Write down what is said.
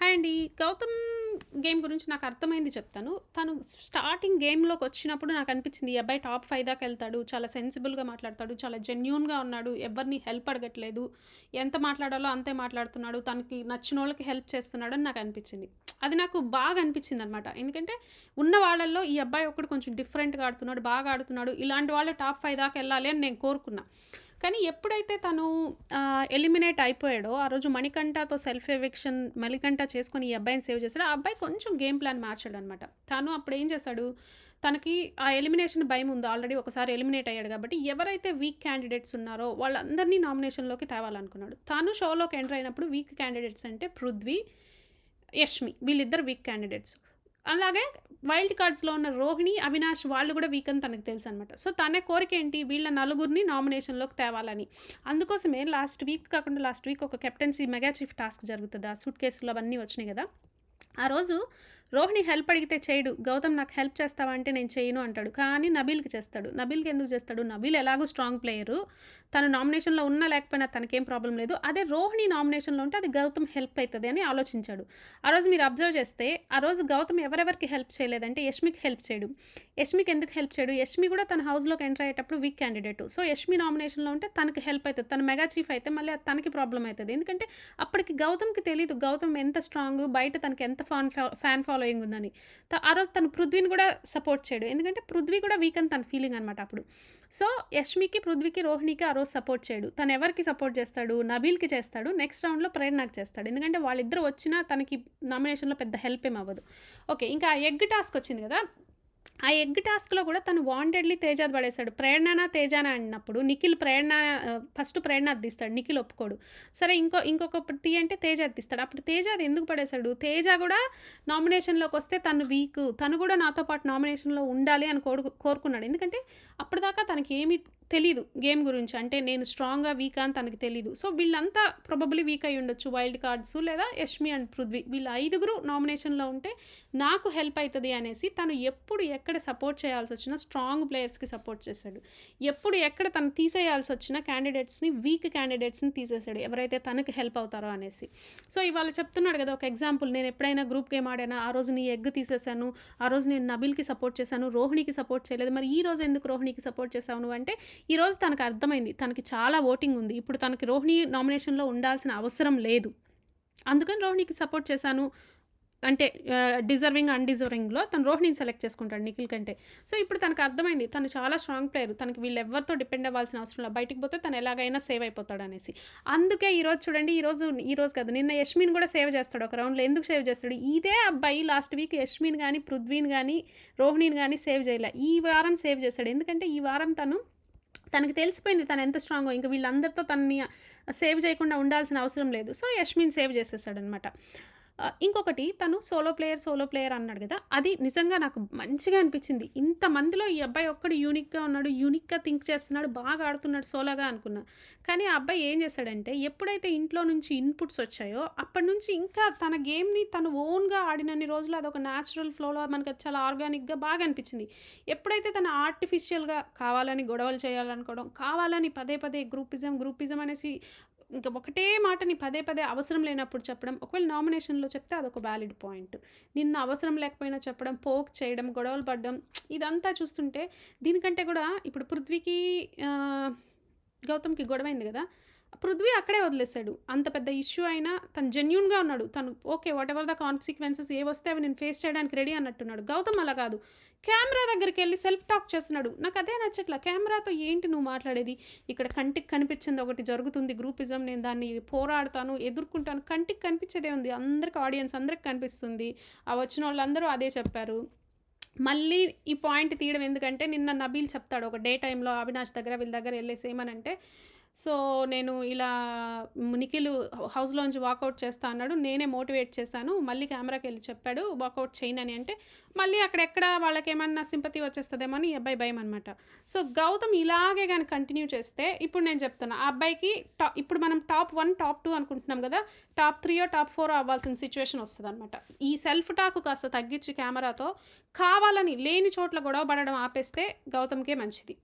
Hi అండి. 'Gautam' game గురించి నాకు అర్థమైంది చెప్తాను. తను స్టార్టింగ్ గేమ్‌లోకి వచ్చినప్పుడు నాకు అనిపించింది ఈ అబ్బాయి టాప్ ఫైవ్ దాకా వెళ్తాడు చాలా సెన్సిబుల్‌గా మాట్లాడతాడు. చాలా జెన్యున్గా ఉన్నాడు. ఎవరిని హెల్ప్ అడగట్లేదు. ఎంత మాట్లాడాలో అంతే మాట్లాడుతున్నాడు. తనకి నచ్చిన వాళ్ళకి హెల్ప్ చేస్తున్నాడని నాకనిపించింది. అది నాకు బాగా అనిపించింది అనమాట ఎందుకంటే ఉన్న వాళ్ళల్లో ఈ అబ్బాయి ఒక్కడు కొంచెం డిఫరెంట్‌గా ఆడుతున్నాడు. బాగా ఆడుతున్నాడు. ఇలాంటి వాళ్ళు టాప్ ఫైవ్ దాకా వెళ్ళాలి అని నేను కోరుకున్నా. కానీ ఎప్పుడైతే తను ఎలిమినేట్ అయిపోయాడో ఆ రోజు మణికంఠతో సెల్ఫ్ ఎవిక్షన్ మణికంఠ చేసుకొని ఈ అబ్బాయిని సేవ్ చేశాడు ఆ అబ్బాయి కొంచెం గేమ్ ప్లాన్ మార్చాడనమాట. తను అప్పుడు ఏం చేశాడు, తనకి ఆ ఎలిమినేషన్ భయం ఉంది. ఆల్రెడీ ఒకసారి ఎలిమినేట్ అయ్యాడు కాబట్టి ఎవరైతే వీక్ క్యాండిడేట్స్ ఉన్నారో వాళ్ళందరినీ నామినేషన్‌లోకి తేవాలనుకున్నాడు. తను షోలోకి ఎంటర్ అయినప్పుడు వీక్ క్యాండిడేట్స్ అంటే పృథ్వీ, యష్మి వీళ్ళిద్దరు వీక్ క్యాండిడేట్స్. అలాగే వైల్డ్ కార్డ్స్‌లో ఉన్న రోహిణి, అవినాష్ వాళ్ళు కూడా వీక్ అని తనకు తెలుసు అనమాట సో తన కోరికేంటి వీళ్ళ నలుగురిని నామినేషన్‌లోకి తేవాలని. అందుకోసమే లాస్ట్ వీక్ కాకుండా లాస్ట్ వీక్ ఒక కెప్టెన్సీ మెగా చీఫ్ టాస్క్ జరుగుతుంది. ఆ సూట్ కేసులు అవన్నీ వచ్చినాయి కదా. ఆ రోజు రోహిణి హెల్ప్ అడిగితే చేయడు. గౌతమ్ నాకు హెల్ప్ చేస్తావా అంటే నేను చేయను అంటాడు. కానీ నబీల్‌కి చేస్తాడు. నబీల్‌కి ఎందుకు చేస్తాడు? నబీల్ ఎలాగో స్ట్రాంగ్ ప్లేయరు. తను నామినేషన్‌లో ఉన్నా లేకపోయినా తనకేం ప్రాబ్లమ్ లేదు. అదే రోహిణి నామినేషన్‌లో ఉంటే అది గౌతమ్ హెల్ప్ అవుతుంది అని ఆలోచించాడు. ఆ రోజు మీరు అబ్జర్వ్ చేస్తే ఆ రోజు గౌతమ్ ఎవరెవరికి హెల్ప్ చేయలేదంటే యష్మికి హెల్ప్ చేయడు. యష్మికి ఎందుకు హెల్ప్ చేయడు? యష్మి కూడా తన హౌస్‌లోకి ఎంటర్ అయ్యేటప్పుడు వీక్ క్యాండిడేట్. సో యష్మి నామినేషన్‌లో ఉంటే తనకి హెల్ప్ అవుతుంది తన మెగా చీఫ్ అయితే మళ్ళీ అది తనకి ప్రాబ్లమ్ అవుతుంది ఎందుకంటే అప్పటికి గౌతమ్‌కి తెలియదు గౌతమ్ ఎంత స్ట్రాంగ్ బయట తనకి ఎంత ఫ్యాన్ ఫా ఫ్యాన్ ఫాలోయింగ్ ఉందని. ఆ రోజు తను పృథ్వీని కూడా సపోర్ట్ చేయడు. ఎందుకంటే పృథ్వీ కూడా వీక్ అని తన ఫీలింగ్ అనమాట అప్పుడు. సో యష్మికి, పృథ్వీకి, రోహిణికి ఆ రోజు సపోర్ట్ చేయడు. తను ఎవరికి సపోర్ట్ చేస్తాడు? నబీల్‌కి చేస్తాడు. నెక్స్ట్ రౌండ్‌లో ప్రేరణకు చేస్తాడు. ఎందుకంటే వాళ్ళిద్దరు వచ్చినా తనకి నామినేషన్‌లో పెద్ద హెల్ప్ ఏం అవ్వదు. ఓకే. ఇంకా ఎగ్ టాస్క్ వచ్చింది కదా! ఆ ఎగ్ టాస్క్‌లో కూడా తను వాంటెడ్‌లీ తేజాది పడేసాడు. ప్రేరణనా, తేజానా అన్నప్పుడు నిఖిల్ ప్రేరణ ఫస్ట్ ప్రేరణ తీస్తాడు. నిఖిల్ ఒప్పుకోడు. సరే ఇంకో ఇంకొక తీయి అంటే తేజాది తీస్తాడు. అప్పుడు తేజాది ఎందుకు పడేసాడు? తేజ కూడా నామినేషన్‌లోకి వస్తే తను వీక్. తను కూడా నాతో పాటు నామినేషన్‌లో ఉండాలి అని కోరుకు కోరుకున్నాడు. ఎందుకంటే అప్పటిదాకా తనకి ఏమి తెలీదు గేమ్ గురించి. అంటే నేను స్ట్రాంగ్గా వీక్ అని తనకి తెలీదు. సో వీళ్ళంతా ప్రాబబ్లీ వీక్ అయి ఉండొచ్చు. వైల్డ్ కార్డ్స్ లేదా యష్మి అండ్ పృథ్వీ వీళ్ళ ఐదుగురు నామినేషన్‌లో ఉంటే నాకు హెల్ప్ అవుతుంది అనేసి తను ఎప్పుడు ఎక్కడ సపోర్ట్ చేయాల్సి వచ్చినా స్ట్రాంగ్ ప్లేయర్స్‌కి సపోర్ట్ చేశాడు. ఎప్పుడు ఎక్కడ తను తీసేయాల్సి వచ్చినా క్యాండిడేట్స్‌ని వీక్ క్యాండిడేట్స్‌ని తీసేసాడు. ఎవరైతే తనకి హెల్ప్ అవుతారో అనేసి. సో ఇవాళ చెప్తున్నాడు కదా! ఒక ఎగ్జాంపుల్ నేను ఎప్పుడైనా గ్రూప్ గేమ్ ఆడానా? ఆ రోజు నీ ఎగ్ తీసేసాను. ఆ రోజు నేను నబిల్కి సపోర్ట్ చేశాను. రోహిణికి సపోర్ట్ చేయలేదు. మరి ఈ రోజు ఎందుకు రోహిణికి సపోర్ట్ చేసావు అంటే ఈరోజు తనకు అర్థమైంది. తనకి చాలా ఓటింగ్ ఉంది. ఇప్పుడు తనకి రోహిణి నామినేషన్‌లో ఉండాల్సిన అవసరం లేదు. అందుకని రోహిణికి సపోర్ట్ చేశాను. అంటే డిజర్వింగ్, అన్‌డిజర్వింగ్‌లో తను రోహిణిని సెలెక్ట్ చేసుకుంటాడు నిఖిల్ కంటే. సో ఇప్పుడు తనకు అర్థమైంది. తను చాలా స్ట్రాంగ్ ప్లేయర్. తనకి వీళ్ళెవ్వరితో డిపెండ్ అవ్వాల్సిన అవసరం లేదు. బయటికి పోతే తను ఎలాగైనా సేవ్ అయిపోతాడనేసి. అందుకే ఈరోజు చూడండి ఈరోజు ఈరోజు కాదు నిన్న యష్మిన్ కూడా సేవ్ చేస్తాడు ఒక రౌండ్‌లో. ఎందుకు సేవ్ చేస్తాడు? ఇదే అబ్బాయి లాస్ట్ వీక్ యష్మిన్ కానీ పృథ్వీని కానీ రోహిణిని కానీ సేవ్ చేయలే. ఈ వారం సేవ్ చేస్తాడు ఎందుకంటే ఈ వారం తను తనకి తెలిసిపోయింది తను ఎంత స్ట్రాంగో. ఇంక వీళ్ళందరితో తనని సేవ్ చేయకుండా ఉండాల్సిన అవసరం లేదు. సో యష్మిన్ సేవ్ చేసేసాడనమాట. ఇంకొకటి తను సోలో ప్లేయర్, సోలో ప్లేయర్ అన్నాడు కదా! అది నిజంగా నాకు మంచిగా అనిపించింది. ఇంతమందిలో ఈ అబ్బాయి ఒక్కడు యూనిక్‌గా ఉన్నాడు. యూనిక్‌గా థింక్ చేస్తున్నాడు. బాగా ఆడుతున్నాడు సోలోగా అనుకున్నా. కానీ ఆ అబ్బాయి ఏం చేశాడంటే ఎప్పుడైతే ఇంట్లో నుంచి ఇన్‌పుట్స్ వచ్చాయో అప్పటి నుంచి ఇంకా తన గేమ్‌ని తను ఓన్‌గా ఆడినన్ని రోజులు అదొక న్యాచురల్ ఫ్లోలో మనకు చాలా ఆర్గానిక్‌గా బాగా అనిపించింది. ఎప్పుడైతే తను ఆర్టిఫిషియల్‌గా కావాలని గొడవలు చేయాలనుకోవడం, కావాలని పదే పదే గ్రూపిజం, గ్రూపిజం అనేసి ఇంకా ఒకటే మాటని పదే పదే అవసరం లేనప్పుడు చెప్పడం. ఒకవేళ నామినేషన్‌లో చెప్తే అదొక వ్యాలిడ్ పాయింట్. నిన్న అవసరం లేకపోయినా చెప్పడం, పోక్ చేయడం, గొడవలు పడడం ఇదంతా చూస్తుంటే దీనికంటే కూడా ఇప్పుడు పృథ్వీకి గౌతమ్‌కి గొడవైంది కదా! పృథ్వీ అక్కడే వదిలేశాడు అంత పెద్ద ఇష్యూ అయినా తను జెన్యున్గా ఉన్నాడు. తను okay. Whatever the consequences ఏ వస్తే అవి నేను ఫేస్ చేయడానికి రెడీ అన్నట్టున్నాడు. గౌతమ్ అలా కాదు. కెమెరా దగ్గరికి వెళ్ళి సెల్ఫ్ టాక్ చేస్తున్నాడు. నాకు అదే నచ్చట్ల. కెమెరాతో ఏంటి నువ్వు మాట్లాడేది? ఇక్కడ కంటికి కనిపించింది ఒకటి జరుగుతుంది గ్రూపిజం. నేను దాన్ని పోరాడతాను, ఎదుర్కొంటాను. కంటికి కనిపించేదే ఉంది. అందరికి ఆడియన్స్ అందరికి కనిపిస్తుంది. ఆ వచ్చిన వాళ్ళందరూ అదే చెప్పారు. మళ్ళీ ఈ పాయింట్ తీయడం ఎందుకంటే నిన్న నబీల్ చెప్తాడు ఒక డే టైంలో అవినాష్ దగ్గర వీళ్ళ దగ్గర వెళ్ళేసి ఏమనంటే సో నేను ఇలా నిఖిల్ హౌస్‌లోంచి వాకౌట్ చేస్తా అన్నాడు. నేనే మోటివేట్ చేశాను. మళ్ళీ కెమెరాకి వెళ్ళి చెప్పాడు వాకౌట్ చేయనని అంటే మళ్ళీ అక్కడెక్కడ వాళ్ళకేమన్నా సింపతి వచ్చేస్తుందేమో అని అబ్బాయి భయం అనమాట. సో గౌతమ్ ఇలాగే కానీ కంటిన్యూ చేస్తే ఇప్పుడు నేను చెప్తున్నా. ఆ అబ్బాయికి టా ఇప్పుడు మనం టాప్ వన్ టాప్ టూ అనుకుంటున్నాం కదా! టాప్ 3 టాప్ ఫోర్ అవ్వాల్సిన సిచువేషన్ వస్తుంది అనమాట ఈ సెల్ఫ్ టాక్ కాస్త తగ్గించి కెమెరాతో కావాలని లేని చోట్ల గొడవ పడడం ఆపేస్తే గౌతమ్‌కే మంచిది.